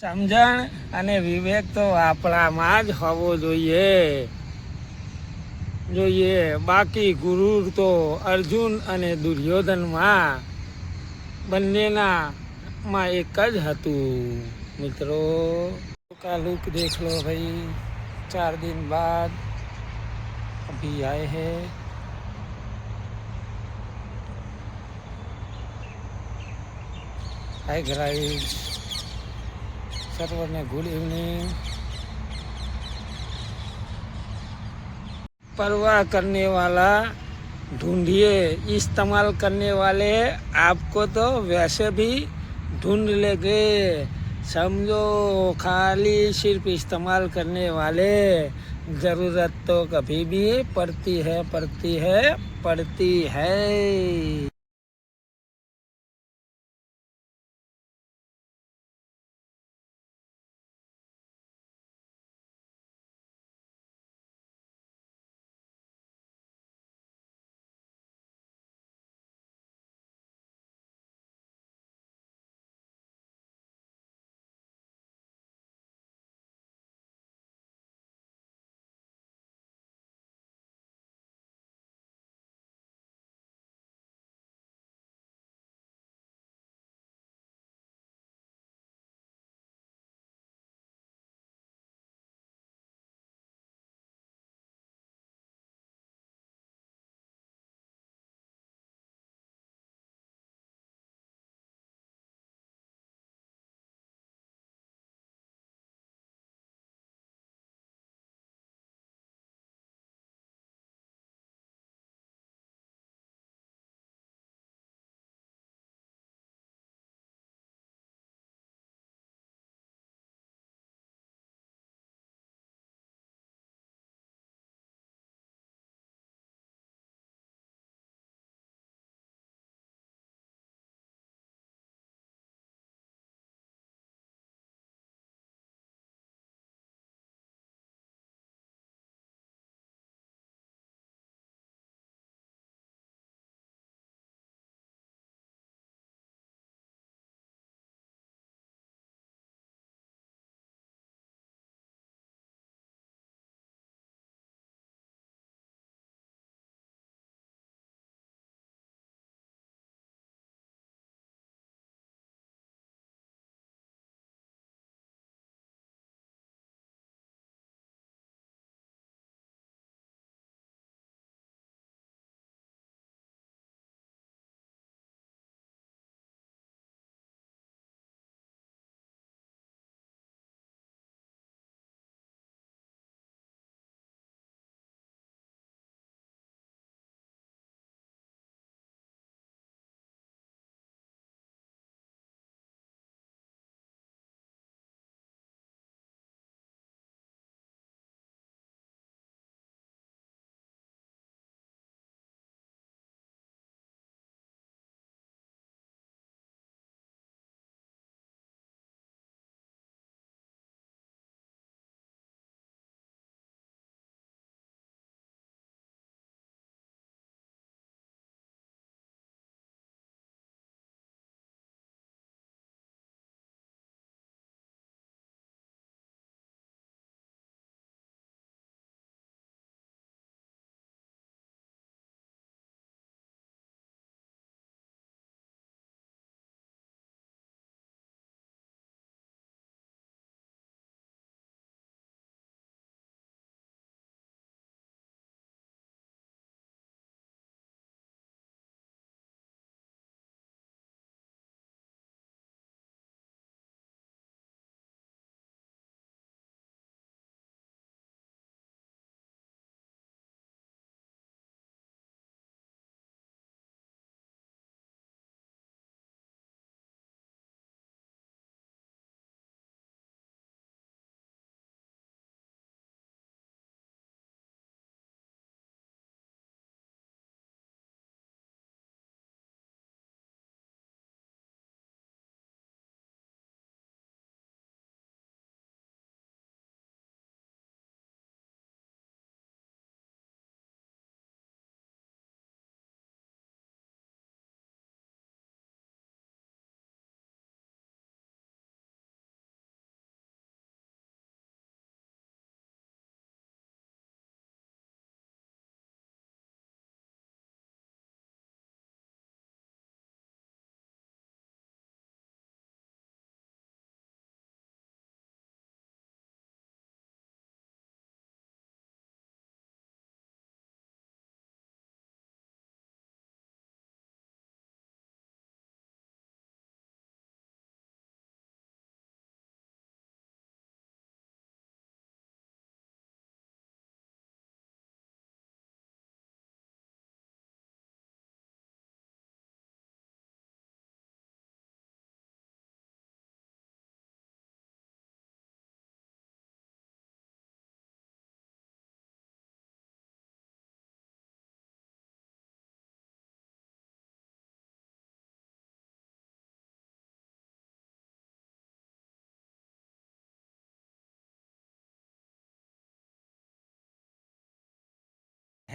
સમજણ અને વિવેક તો આપણામાં જ હોવો જોઈએ. જોઈએ, બાકી ગુરુ તો અર્જુન અને દુર્યોધનમાં બંનેના માં એક જ હતું. મિત્રો કા લુક દેખ લો ભાઈ, ચાર દિન બાદ અભી આય હે. હાય ગ્રાઈડ सर्वर गुड इवनिंग परवाह करने वाला ढूंढिए, इस्तेमाल करने वाले आपको तो वैसे भी ढूंढ लेंगे। समझो, खाली सिर्फ़ इस्तेमाल करने वाले। ज़रूरत तो कभी भी पड़ती है पड़ती है पड़ती है।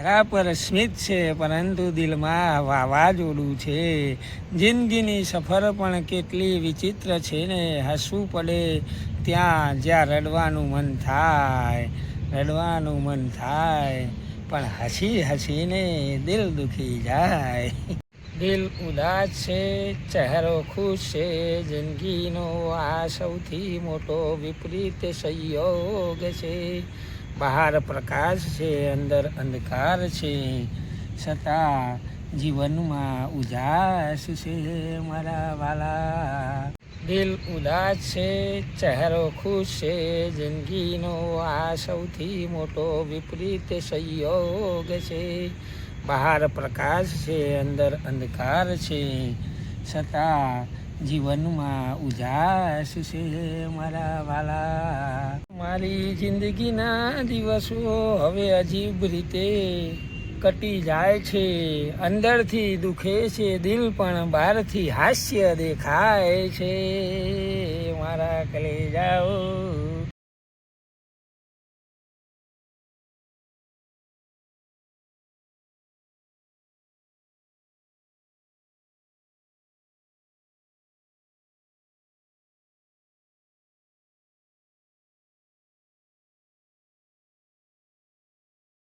ચહેરા પર સ્મિત છે, પરંતુ દિલમાં વાવાઝોડું છે. જિંદગીની સફર પણ કેટલી વિચિત્ર છે ને, હસવું પડે ત્યાં જ્યાં રડવાનું મન થાય, રડવાનું મન થાય, પણ હસી હસીને દિલ દુખી જાય. દિલ ઉદાસ છે, ચહેરો ખુશ છે, જિંદગીનો આ સૌથી મોટો વિપરીત સંયોગ છે. બહાર પ્રકાશ છે, અંદર અંધકાર છે. છતાં જીવનમાં ઉજાસ છે મારા વાલા. દિલ ઉદાસ છે, ચહેરો ખુશ છે. જિંદગીનો આ સૌથી મોટો વિપરીત સંયોગ છે. બહાર પ્રકાશ છે, અંદર અંધકાર છે. છતાં જીવનમાં ઉજાસ છે મારા વાલા. મારી જિંદગીના દિવસો હવે અજીબ રીતે કટી જાય છે. અંદરથી દુખે છે, દિલ પણ બહારથી હાસ્ય દેખાય છે. મારા કલેજાઓ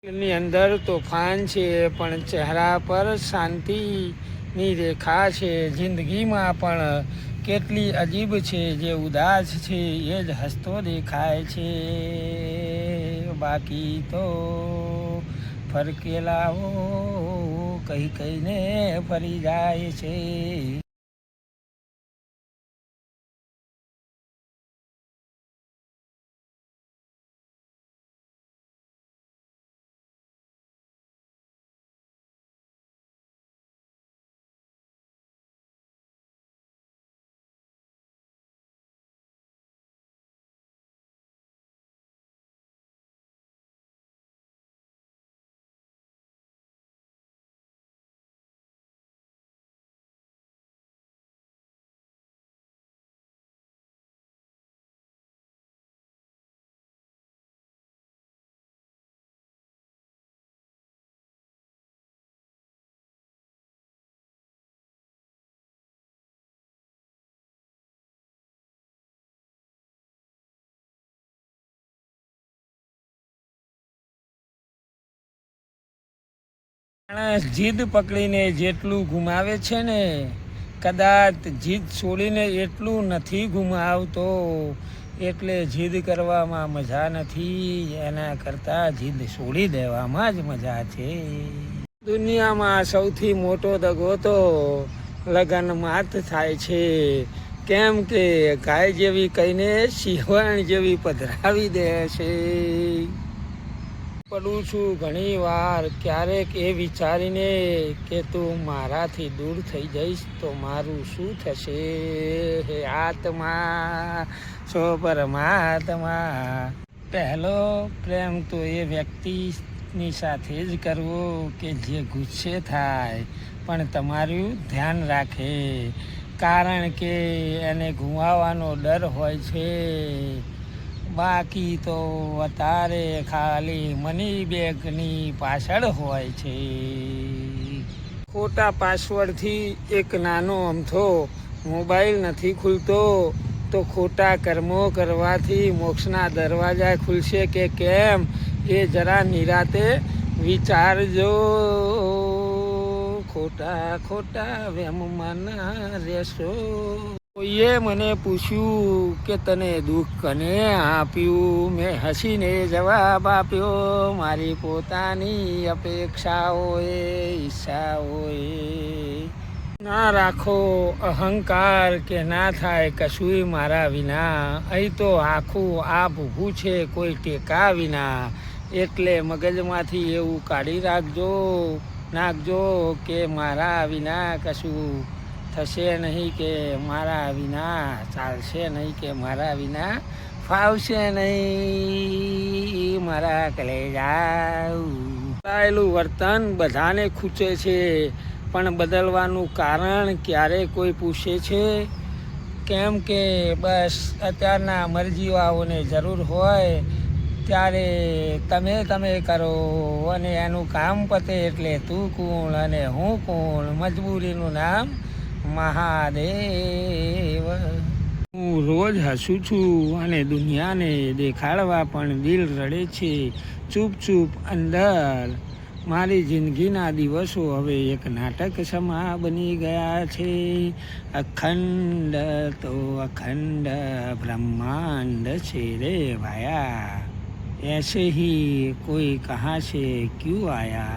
ની અંદર તોફાન છે, પણ ચહેરા પર શાંતિની રેખા છે. જિંદગીમાં પણ કેટલી અજીબ છે, જે ઉદાસ છે, એ જ હસતો દેખાય છે. બાકી તો ફરકેલાઓ કઈ કઈને ફરી જાય છે. માણસ જીદ પકડીને જેટલું ગુમાવે છે ને, કદાચ જીદ છોડીને એટલું નથી ગુમાવતો, એટલે જીદ કરવામાં મજા નથી, એના કરતાં જીદ છોડી દેવામાં જ મજા છે. દુનિયામાં સૌથી મોટો દગો તો લગનમાં જ થાય છે. કેમ કે ગાય જેવી કહીને સિંહણ જેવી પધરાવી દે છે. પડું છું ઘણી વાર ક્યારેક એ વિચારીને કે તું મારાથી દૂર થઈ જઈશ તો મારું શું થશે? હે આત્મા, છો પરમાત્મા. પહેલો પ્રેમ તો એ વ્યક્તિની સાથે જ કરવો કે જે ગુસ્સે થાય, પણ તમારું ધ્યાન રાખે. કારણ કે એને ગુમાવવાનો ડર હોય છે. બાકી તો વધારે ખાલી મની બેગની પાછળ હોય છે. ખોટા પાસવર્ડથી એક નાનો અમથો મોબાઈલ નથી ખુલતો, તો ખોટા કર્મો કરવાથી મોક્ષના દરવાજા ખુલશે કે કેમ? એ જરા નિરાતે વિચારજો. ખોટા ખોટા વેમમાં ના રહેશો. કોઈએ મને પૂછ્યું કે તને દુઃખ કને આપ્યું. મેં હસીને જવાબ આપ્યો, મારી પોતાની અપેક્ષાઓએ, ઈચ્છાઓએ. ના રાખો અહંકાર કે ના થાય કશુંય મારા વિના. અહીં તો આખું આ ભૂભું છે કોઈ ટેકા વિના. એટલે મગજમાંથી એવું કાઢી રાખજો, નાખજો કે મારા વિના કશું. થશે નહીં કે મારા વિના, ચાલશે નહીં કે મારા વિના, ફાવશે નહીં, મારા કલેજા બદલાયેલું વર્તન બધાને ખૂચે છે, પણ બદલવાનું કારણ ક્યારે કોઈ પૂછે છે? કેમ કે બસ અત્યારના મરજીવાઓને જરૂર હોય, ત્યારે તમે તમે કરો, અને એનું કામ પતે એટલે તું કોણ અને હું કોણ મજબૂરીનું નામ મહાદેવ. હું રોજ હસું છું અને દુનિયાને દેખાડવા પણ દિલ રડે છે. ચૂપ ચૂપ અંદર. મારી જિંદગીના દિવસો હવે એક નાટક સમા બની ગયા છે. અખંડ તો અખંડ બ્રહ્માંડ છે રે ભાયા. એસે હી કોઈ કહા છે ક્યુ આયા?